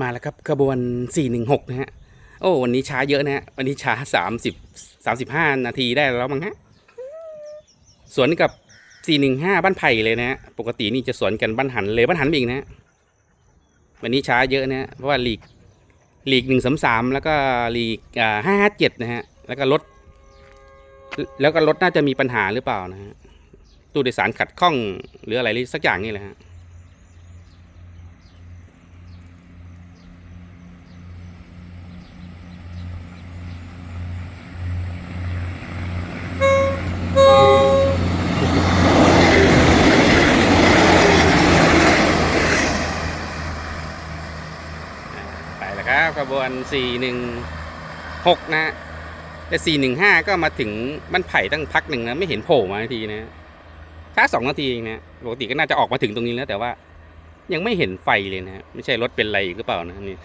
มาแล้วครับขบวน 416 นะฮะ โอ้ วันนี้ช้าเยอะนะฮะ วันนี้ช้า 30 35 นาทีได้แล้วมั้งฮะ สวนกับ 415 บ้านไผ่เลยนะฮะ ปกตินี่จะสวนกันบ้านหันเลยบ้านหันอีกนะฮะ วันนี้ช้าเยอะนะฮะ เพราะว่าลีกลีก133 แล้วก็ลีกอ่า557 นะฮะ แล้วก็รถ แล้วก็รถน่าจะมีปัญหาหรือเปล่านะฮะ ตู้โดยสารขัดข้องหรืออะไรสักอย่างนี่แหละฮะ ครับขบวน 416นะฮะแต่ 415 ก็มาถึงบ้านไผ่ตั้งพักหนึ่งนะไม่เห็นโผล่มาทีนะช้าสองนาทีเองนะปกติก็น่าจะออกมาถึงตรงนี้แล้วแต่ว่า ยังไม่เห็นไฟเลยนะฮะไม่ใช่รถเป็นไรอีกหรือเปล่านะนี่